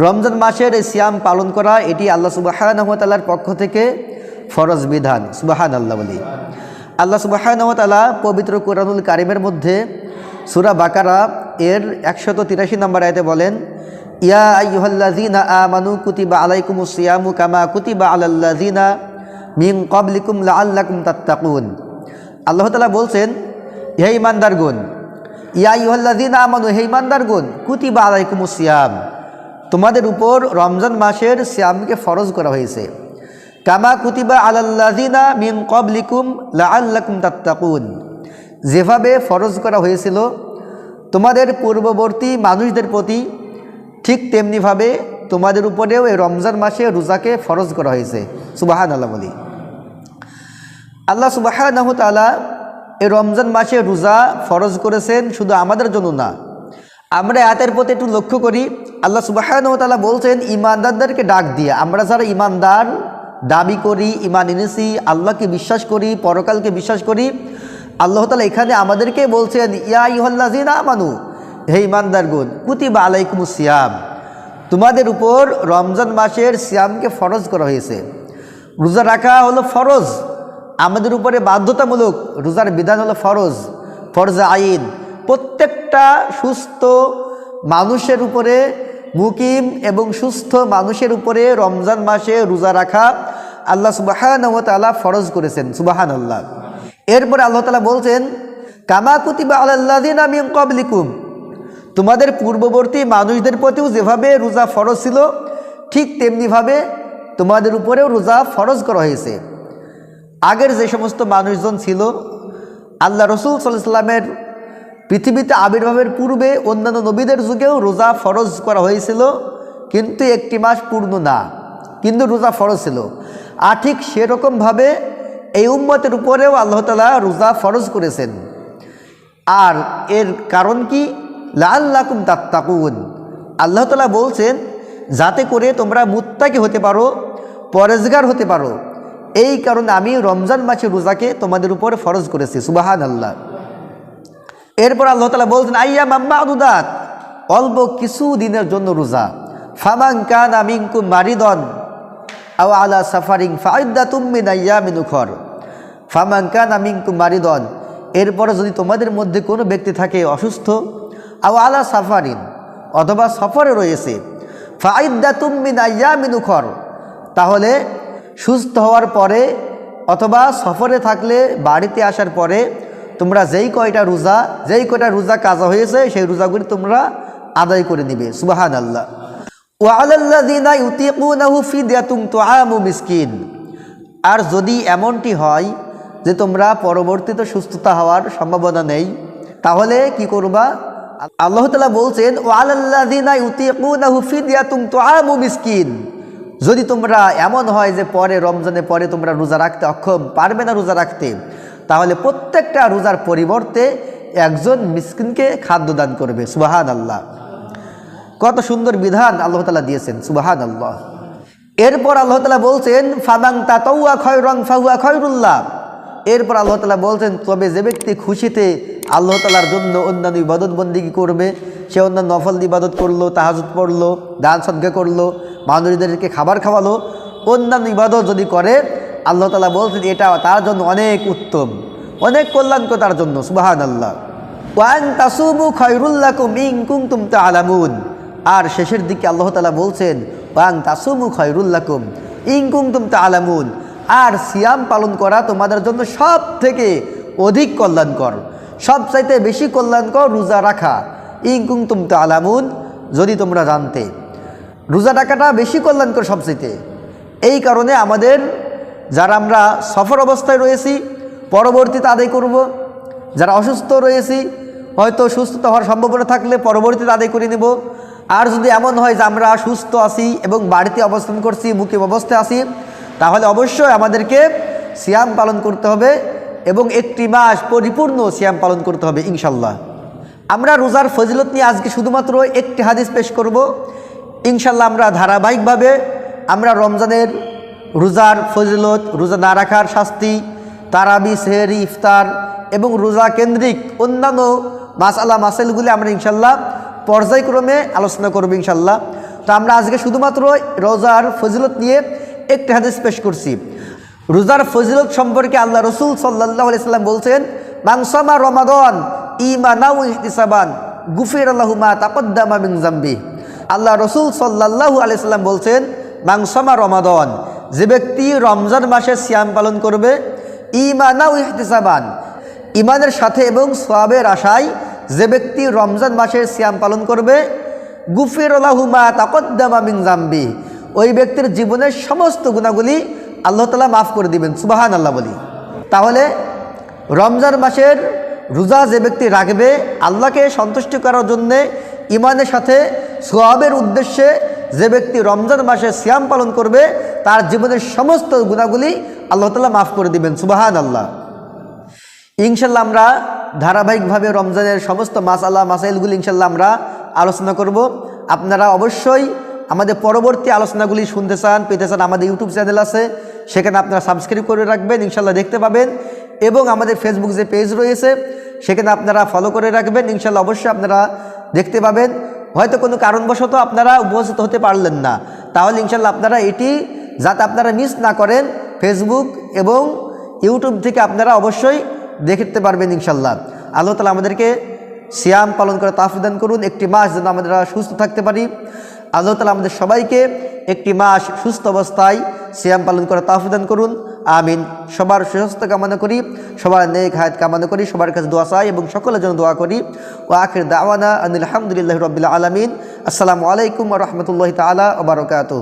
রমজান মাসের এই সিয়াম পালন করা, এটি আল্লাহ সুবাহানহতালার পক্ষ থেকে ফরজ বিধান সুবাহান আল্লাহ বলি আল্লাহ সুবাহানহতালা পবিত্র কোরআনুল কারিমের মধ্যে সুরা বাকারা এর একশত তিরাশি নম্বর আয়তে বলেন, ইয়া আইহল্লাজিনা আমানু কুতিবা আলাইকুম সিয়ামু কামা কুতিবা আলাল্লাজিনা মিং কবলিকুম লা আল্লাকুম তাত্তাকুন। আল্লাহ তালা বলছেন, হে ইমানদারগুন ইয়া ইহল্লাদিন আমানু, হে ইমানদারগুন কুতিবা আলাইকুম সিয়াম। তোমাদের উপর রমজান মাসের শ্যামকে ফরজ করা হয়েছে। কামা কুতিবা আলাল্লাদিনা মিন কবলিকুম লা আল্লাকুম তাত্তাকুন। যেভাবে ফরজ করা হয়েছিল, তোমাদের পূর্ববর্তী মানুষদের প্রতি ঠিক তেমনিভাবে তোমাদের উপরেও এই রমজান মাসে রোজাকে ফরজ করা হয়েছে। সুবাহান আল্লাহ বলি। আল্লাহ সুবাহ তালা এই রমজান মাসে রোজা ফরজ করেছেন শুধু আমাদের জন্য না, আমরা এতের প্রতি একটু লক্ষ্য করি। আল্লাহ সুবাহ তালা বলছেন, ইমানদারদেরকে ডাক দিয়ে, আমরা যারা ইমানদার, দাবি করি ইমান এনেছি, আল্লাহকে বিশ্বাস করি, পরকালকে বিশ্বাস করি, আল্লাহ তালা এখানে আমাদেরকে বলছেন, ইয়া ইহল্লাজিনা মানু হে ইমানদারগুন কুতিবা আলাইকুম সিয়াম, তোমাদের উপর রমজান মাসের সিয়ামকে ফরজ করা হয়েছে। রোজা রাখা হলো ফরজ, আমাদের উপরে বাধ্যতামূলক, রোজার বিধান হলো ফরজ ফরজ আইন। প্রত্যেকটা সুস্থ মানুষের উপরে মুকিম এবং সুস্থ মানুষের উপরে রমজান মাসে রোজা রাখা আল্লাহ সুবাহান তালা ফরজ করেছেন সুবাহান আল্লাহ এরপরে আল্লাহ তালা বলছেন, কামা কুতিবা আল্লাদিন আমি কবলিকুম তোমাদের পূর্ববর্তী মানুষদের প্রতিও যেভাবে রোজা ফরজ ছিল, ঠিক তেমনিভাবে তোমাদের উপরেও রোজা ফরজ করা হয়েছে। আগের যে সমস্ত মানুষজন ছিল, আল্লাহ রসুল সাল্লাহ সাল্লামের পৃথিবীতে আবির্ভাবের পূর্বে অন্যান্য নবীদের যুগেও রোজা ফরজ করা হয়েছিল, কিন্তু একটি মাস পূর্ণ না, কিন্তু রোজা ফরজ ছিল। আর ঠিক সেরকমভাবে এই উম্মতের উপরেও আল্লাহ তালা রোজা ফরজ করেছেন। আর এর কারণ কি? লাল্লাকুম তাত্তাকুন। আল্লাহ তালা বলছেন, যাতে করে তোমরা মুত্তাকি হতে পারো, পরেজগার হতে পারো। এই কারণে আমি রমজান মাসের রোজাকে তোমাদের উপর ফরজ করেছি সুবাহান আল্লাহ এরপর আল্লাহ তালা বলছেন, আইয়া মাম্মা আনুদাত অল্প কিছু দিনের জন্য রোজা। ফামাং কান আমিঙ্কু মারিদন আও আলা সাফারিং ফাইদা তুমিন আইয়া মিনুখর ফামাং কান আমিঙ্কু মারিদন। এরপরে যদি তোমাদের মধ্যে কোনো ব্যক্তি থাকে অসুস্থ, আও আলা সাফারিন, অথবা সফরে রয়েছে ফাইদা তুমিন আইয়া মিনুখর তাহলে সুস্থ হওয়ার পরে অথবা সফরে থাকলে বাড়িতে আসার পরে তোমরা যেই কয়টা রোজা, যেই কয়টা রোজা কাজা হয়েছে, সেই রোজাগুলি তোমরা আদায় করে নিবে। সুবাহান আল্লাহ মিসকিন। আর যদি এমনটি হয় যে তোমরা পরবর্তীতে সুস্থতা হওয়ার সম্ভাবনা নেই, তাহলে কি করবা? আল্লাহ তালা বলছেন মিসকিন। যদি তোমরা এমন হয় যে পরে রমজানে পরে তোমরা রোজা রাখতে অক্ষম, পারবে না রোজা রাখতে তাহলে প্রত্যেকটা রোজার পরিবর্তে একজন মিসকিনকে খাদ্য দান করবে সুবাহান আল্লাহ কত সুন্দর বিধান আল্লাহ তালা দিয়েছেন সুবাহান আল্লাহ এরপর আল্লাহ তালা বলছেন ফাবাং তাতৌয়া খয় রং ফাহুয়া খয়রুল্লাহ। এরপর আল্লাহ তালা বলছেন, তবে যে ব্যক্তি খুশিতে আল্লাহ তালার জন্য অন্যান্য ইবাদত বন্দিগি করবে, সে অন্যান্য নফল ইবাদত করল তাহাজুদ পড়ল, দান সদ্গা করল মানুষদেরকে খাবার খাওয়ালো, অন্যান্য ইবাদত যদি করে আল্লাহ তালা বলছেন এটা তার জন্য অনেক উত্তম, অনেক কল্যাণকর তার জন্য সুবাহান আল্লাহ ওয়ান তাসুমু খয়রুল্লাকুম ইং কুমতুম আলামুন আর শেষের দিকে আল্লাহ তালা বলছেন, ওয়াং তাসুমু খয়রুল্লাকুম ইং কুমতুম আলামুন আর সিয়াম পালন করা তোমাদের জন্য সব থেকে অধিক কল্যাণকর, সবচাইতে বেশি কল্যাণকর রোজা রাখা ইং কুমতুম আলামুন যদি তোমরা জানতে। রোজা রাখাটা বেশি কল্যাণকর সবচাইতে। এই কারণে আমাদের যারা আমরা সফর অবস্থায় রয়েছি পরবর্তীতে আদায় করব। যারা অসুস্থ রয়েছি, হয়তো সুস্থতা হওয়ার সম্ভাবনা থাকলে পরবর্তীতে আদায় করে নেব। আর যদি এমন হয় যে আমরা সুস্থ আছি এবং বাড়িতে অবস্থান করছি মুখিম অবস্থায় আছি, তাহলে অবশ্যই আমাদেরকে সিয়াম পালন করতে হবে এবং একটি মাস পরিপূর্ণ সিয়াম পালন করতে হবে, ইনশাল্লাহ। আমরা রোজার ফজিলত নিয়ে আজকে শুধুমাত্র একটি হাদিস পেশ করব। ইনশাল্লাহ আমরা ধারাবাহিকভাবে আমরা রমজানের রোজার ফজিলত, রোজা না রাখার শাস্তি, তারাবি, সেহেরি, ইফতার এবং রোজা কেন্দ্রিক অন্যান্য মাসালা, মাসেলগুলি আমরা ইনশাল্লাহ পর্যায়ক্রমে আলোচনা করব ইনশাল্লাহ। তো আমরা আজকে শুধুমাত্র রোজার ফজিলত নিয়ে একটি হাদিস পেশ করছি। রোজার ফজিলত সম্পর্কে আল্লাহ রসুল সাল্লাহ সাল্লাম বলছেন মাংসামা রমাদন ইমানাউ ইহতিসাবান, গুফির আল্লাহুমা তাকদ্দামা মিন জাম্বি আল্লাহ রসুল সাল্লাল্লাহু আলাইহি সাল্লাম বলছেন মাংসামা রমাদন যে ব্যক্তি রমজান মাসে সিয়াম পালন করবে ইমানাউ ইহতিসাবান। ইমানের সাথে এবং সোয়াবের আশায় যে ব্যক্তি রমজান মাসের সিয়াম পালন করবে গুফির আল্লাহুমা তাকদ্দামা মিন জাম্বি ওই ব্যক্তির জীবনের সমস্ত গুণাগুলি আল্লাহ তালা মাফ করে দিবেন সুবাহান আল্লাহ বলি। তাহলে রমজান মাসের রোজা যে ব্যক্তি রাখবে, আল্লাহকে সন্তুষ্ট করার জন্যে ইমানের সাথে সোয়াবের উদ্দেশ্যে যে ব্যক্তি রমজান মাসে সিয়াম পালন করবে, তার জীবনের সমস্ত গুণাগুলি আল্লাহ তালা মাফ করে দিবেন। সুবাহান আল্লাহ ইনশাল্লাহ আমরা ধারাবাহিকভাবে রমজানের সমস্ত মাসালা, মাসাইলগুলি ইনশাল্লাহ আমরা আলোচনা করব। আপনারা অবশ্যই আমাদের পরবর্তী আলোচনাগুলি শুনতে চান, পেতে চান আমাদের ইউটিউব চ্যানেল আছে, সেখানে আপনারা সাবস্ক্রাইব করে রাখবেন ইনশাল্লাহ দেখতে পাবেন। এবং আমাদের ফেসবুক যে পেজ রয়েছে, সেখানে আপনারা ফলো করে রাখবেন। ইনশাল্লাহ অবশ্যই আপনারা দেখতে পাবেন। হয়তো কোনো কারণবশত আপনারা উপস্থিত হতে পারলেন না। তাহলে ইনশাল্লাহ আপনারা এটি যাতে আপনারা মিস না করেন ফেসবুক এবং ইউটিউব থেকে আপনারা অবশ্যই দেখতে পারবেন ইনশাল্লাহ আল্লাহ তালা আমাদেরকে সিয়াম পালন করে তাফদান করুন। একটি মাস যেন আমরা সুস্থ থাকতে পারি। আল্লাহ তালা আমাদের সবাইকে একটি মাস সুস্থ অবস্থায় সিয়াম পালন করা তাফিদান করুন। আমিন। সবার সুস্বাস্থ্য কামনা করি, সবার নেক হায়াত কামনা করি, সবার কাছে দোয়া চাই এবং সকলের জন্য দোয়া করি। ও আখির দাওয়ানা আনিল আলহামদুলিল্লাহ রবিল্লা আলমিন। আসসালামু আলাইকুম রহমতুল্লাহ তালা ওবরকাত